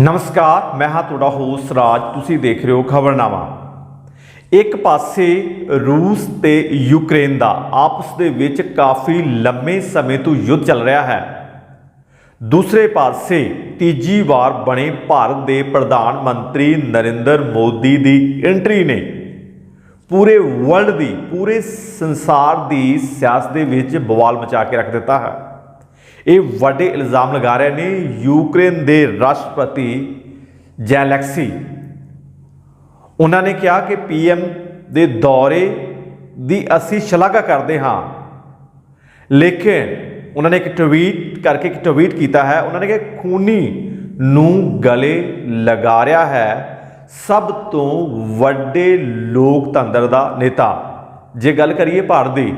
ਨਮਸਕਾਰ, ਮੈਂ ਹਾਂ ਤੁਹਾਡਾ ਹੋਸਟ ਰਾਜ, ਤੁਸੀਂ ਦੇਖ ਰਹੇ ਹੋ ਖਬਰਨਾਮਾ। ਇੱਕ ਪਾਸੇ ਰੂਸ ਤੇ ਯੂਕਰੇਨ ਦਾ ਆਪਸ ਦੇ ਵਿੱਚ ਕਾਫੀ ਲੰਮੇ ਸਮੇਂ ਤੋਂ ਯੁੱਧ ਚੱਲ ਰਿਹਾ ਹੈ। ਦੂਸਰੇ ਪਾਸੇ ਤੀਜੀ ਵਾਰ ਬਣੇ ਭਾਰਤ ਦੇ ਪ੍ਰਧਾਨ ਮੰਤਰੀ ਨਰਿੰਦਰ ਮੋਦੀ ਦੀ ਐਂਟਰੀ ਨੇ। ਪੂਰੇ ਵਰਲਡ ਦੀ, ਪੂਰੇ ਸੰਸਾਰ ਦੀ ਸਿਆਸਤ ਦੇ ਵਿੱਚ ਬਵਾਲ ਮਚਾ ਕੇ ਰੱਖ ਦਿੱਤਾ ਹੈ। ਇਹ ਵੱਡੇ ਇਲਜ਼ਾਮ ਲਗਾ ਰਹੇ ਨੇ ਯੂਕਰੇਨ ਦੇ ਰਾਸ਼ਟਰਪਤੀ ਜੈਲੈਕਸੀ। ਉਹਨਾਂ ਨੇ ਕਿਹਾ ਕਿ ਪੀਐਮ ਦੇ ਦੌਰੇ ਦੀ ਅਸੀਂ ਸ਼ਲਾਘਾ ਕਰਦੇ ਹਾਂ। ਲੇਕਿਨ ਉਹਨਾਂ ਨੇ ਇੱਕ ਟਵੀਟ ਕਰਕੇ ਇੱਕ ਟਵੀਟ ਕੀਤਾ ਹੈ। ਉਹਨਾਂ ਨੇ ਕਿਹਾ ਖੂਨੀ ਨੂੰ ਗਲੇ ਲਗਾ ਰਿਹਾ ਹੈ ਸਭ ਤੋਂ ਵੱਡੇ ਲੋਕਤੰਤਰ ਦਾ ਨੇਤਾ। ਜੇ ਗੱਲ ਕਰੀਏ ਭਾਰਤ ਦੀ,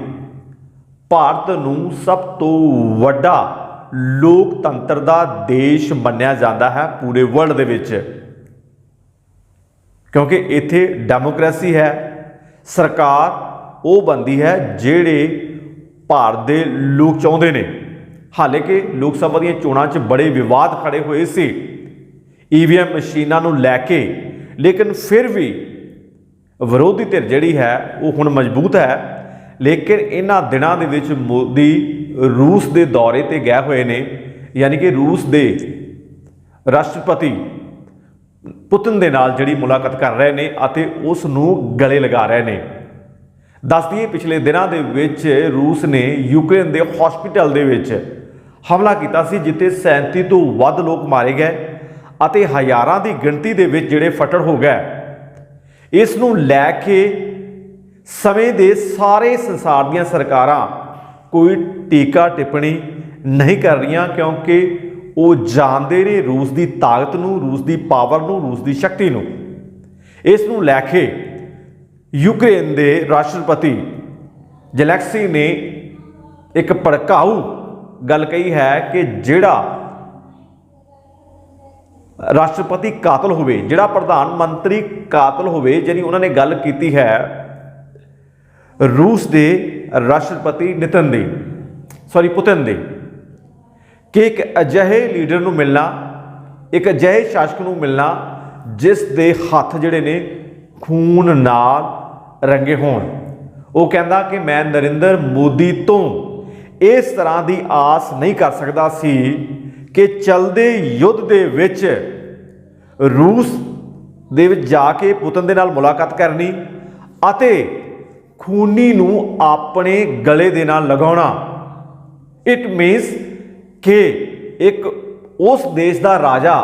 ਭਾਰਤ ਨੂੰ ਸਭ ਤੋਂ ਵੱਡਾ ਲੋਕਤੰਤਰ ਦਾ ਦੇਸ਼ ਮੰਨਿਆ ਜਾਂਦਾ ਹੈ ਪੂਰੇ ਵਰਲਡ ਦੇ ਵਿੱਚ। ਕਿਉਂਕਿ ਇੱਥੇ ਡੈਮੋਕ੍ਰੇਸੀ ਹੈ, ਸਰਕਾਰ ਉਹ ਬੰਦੀ ਹੈ ਜਿਹੜੇ ਭਾਰਤ ਦੇ ਲੋਕ ਚਾਹੁੰਦੇ ਨੇ। ਹਾਲੇ ਕਿ ਲੋਕ ਸਭਾ ਦੀਆਂ ਚੋਣਾਂ 'ਚ ਬੜੇ ਵਿਵਾਦ ਖੜੇ ਹੋਏ ਸੀ। ਈਵੀਐਮ ਮਸ਼ੀਨਾਂ ਨੂੰ ਲੈ ਕੇ, ਲੇਕਿਨ ਫਿਰ ਵੀ ਵਿਰੋਧੀ ਧਿਰ ਜਿਹੜੀ ਹੈ, ਉਹ ਹੁਣ ਮਜ਼ਬੂਤ ਹੈ। ਲੇਕਿਨ ਇਹਨਾਂ ਦਿਨਾਂ ਦੇ ਵਿੱਚ ਮੋਦੀ ਰੂਸ ਦੇ ਦੌਰੇ ਤੇ ਗਏ ਹੋਏ ਨੇ, ਯਾਨੀ ਕਿ ਰੂਸ ਦੇ ਰਾਸ਼ਟਰਪਤੀ ਪੁਤਨ ਦੇ ਨਾਲ ਜਿਹੜੀ ਮੁਲਾਕਾਤ ਕਰ ਰਹੇ ਨੇ ਅਤੇ ਉਸ ਨੂੰ ਗਲੇ ਲਗਾ ਰਹੇ ਨੇ। ਦੱਸ ਦਈਏ, ਪਿਛਲੇ ਦਿਨਾਂ ਦੇ ਵਿੱਚ ਰੂਸ ਨੇ ਯੂਕਰੇਨ ਦੇ ਹਸਪੀਟਲ ਦੇ ਵਿੱਚ ਹਮਲਾ ਕੀਤਾ ਸੀ, ਜਿੱਥੇ 37 ਤੋਂ ਵੱਧ ਲੋਕ ਮਾਰੇ ਗਏ ਅਤੇ ਹਜ਼ਾਰਾਂ ਦੀ ਗਿਣਤੀ ਦੇ ਵਿੱਚ ਜਿਹੜੇ ਫਟੜ ਹੋ ਗਏ। ਇਸ ਨੂੰ ਲੈ ਕੇ ਸਮੇਂ ਦੇ ਸਾਰੇ ਸੰਸਾਰ ਦੀਆਂ ਸਰਕਾਰਾਂ ਕੋਈ ਟੀਕਾ ਟਿੱਪਣੀ ਨਹੀਂ ਕਰ ਰਹੀਆਂ ਕਿਉਂਕਿ ਉਹ ਜਾਣਦੇ ਨੇ ਰੂਸ ਦੀ ਤਾਕਤ ਨੂੰ, ਰੂਸ ਦੀ ਪਾਵਰ ਨੂੰ, ਰੂਸ ਦੀ ਸ਼ਕਤੀ ਨੂੰ। ਇਸ ਨੂੰ ਲੈ ਕੇ ਯੂਕਰੇਨ ਦੇ ਰਾਸ਼ਟਰਪਤੀ ਜੈਲੈਕਸੀ ਨੇ ਇੱਕ ਭੜਕਾਊ ਗੱਲ ਕਹੀ ਹੈ ਕਿ ਜਿਹੜਾ ਰਾਸ਼ਟਰਪਤੀ ਕਾਤਲ ਹੋਵੇ, ਜਿਹੜਾ ਪ੍ਰਧਾਨ ਮੰਤਰੀ ਕਾਤਲ ਹੋਵੇ ਜਿਹੜੀ ਉਹਨਾਂ ਨੇ ਗੱਲ ਕੀਤੀ ਹੈ ਰੂਸ ਦੇ ਰਾਸ਼ਟਰਪਤੀ ਨਿਤਨ ਦੇ ਸੌਰੀ ਪੁਤਨ ਦੇ। ਕਿ ਇੱਕ ਅਜਿਹੇ ਲੀਡਰ ਨੂੰ ਮਿਲਣਾ, ਇੱਕ ਅਜਿਹੇ ਸ਼ਾਸਕ ਨੂੰ ਮਿਲਣਾ, ਜਿਸ ਦੇ ਹੱਥ ਜਿਹੜੇ ਨੇ ਖੂਨ ਨਾਲ ਰੰਗੇ ਹੋਣ। ਉਹ ਕਹਿੰਦਾ ਕਿ ਮੈਂ ਨਰਿੰਦਰ ਮੋਦੀ ਤੋਂ ਇਸ ਤਰ੍ਹਾਂ ਦੀ ਆਸ ਨਹੀਂ ਕਰ ਸਕਦਾ ਸੀ ਕਿ ਚਲਦੇ ਯੁੱਧ ਦੇ ਵਿੱਚ ਰੂਸ ਦੇ ਵਿੱਚ ਜਾ ਕੇ ਪੁਤਨ ਦੇ ਨਾਲ ਮੁਲਾਕਾਤ ਕਰਨੀ ਅਤੇ ਖੂਨੀ ਨੂੰ ਆਪਣੇ ਗਲੇ ਦੇ ਨਾਲ ਲਗਾਉਣਾ। ਇਟ ਮੀਨਸ ਕਿ ਇੱਕ ਉਸ ਦੇਸ਼ ਦਾ ਰਾਜਾ,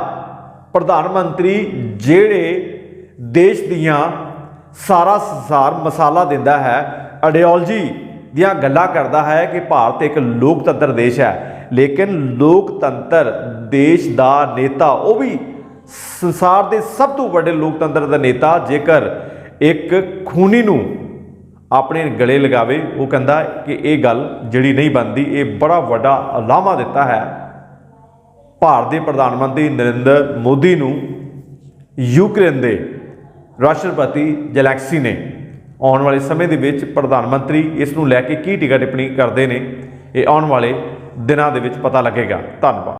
ਪ੍ਰਧਾਨ ਮੰਤਰੀ ਜਿਹੜੇ ਦੇਸ਼ ਦੀਆਂ ਸਾਰਾ ਸੰਸਾਰ ਮਸਾਲਾ ਦਿੰਦਾ ਹੈ ਆਈਡੀਓਲੋਜੀ ਦੀਆਂ ਗੱਲਾਂ ਕਰਦਾ ਹੈ ਕਿ ਭਾਰਤ ਇੱਕ ਲੋਕਤੰਤਰ ਦੇਸ਼ ਹੈ। ਲੇਕਿਨ ਲੋਕਤੰਤਰ ਦੇਸ਼ ਦਾ ਨੇਤਾ, ਉਹ ਵੀ ਸੰਸਾਰ ਦੇ ਸਭ ਤੋਂ ਵੱਡੇ ਲੋਕਤੰਤਰ ਦਾ ਨੇਤਾ ਜੇਕਰ ਇੱਕ ਖੂਨੀ ਨੂੰ ਆਪਣੇ ਗਲੇ ਲਗਾਵੇ, ਉਹ ਕਹਿੰਦਾ ਕਿ ਇਹ ਗੱਲ ਜਿਹੜੀ ਨਹੀਂ ਬਣਦੀ, ਇਹ ਬੜਾ ਵੱਡਾ ਅਲਾਮਾ ਦਿੱਤਾ ਹੈ। ਭਾਰਤ ਦੇ ਪ੍ਰਧਾਨ ਮੰਤਰੀ ਨਰਿੰਦਰ ਮੋਦੀ ਨੂੰ ਯੂਕਰੇਨ ਦੇ ਰਾਸ਼ਟਰਪਤੀ ਜੈਲੈਕਸੀ ਨੇ ਆਉਣ ਵਾਲੇ ਸਮੇਂ ਦੇ ਵਿੱਚ ਪ੍ਰਧਾਨ ਮੰਤਰੀ ਇਸ ਨੂੰ ਲੈ ਕੇ ਕੀ ਟਿਕਾ ਟਿੱਪਣੀ ਕਰਦੇ ਨੇ, ਇਹ ਆਉਣ ਵਾਲੇ ਦਿਨਾਂ ਦੇ ਵਿੱਚ ਪਤਾ ਲੱਗੇਗਾ। ਧੰਨਵਾਦ।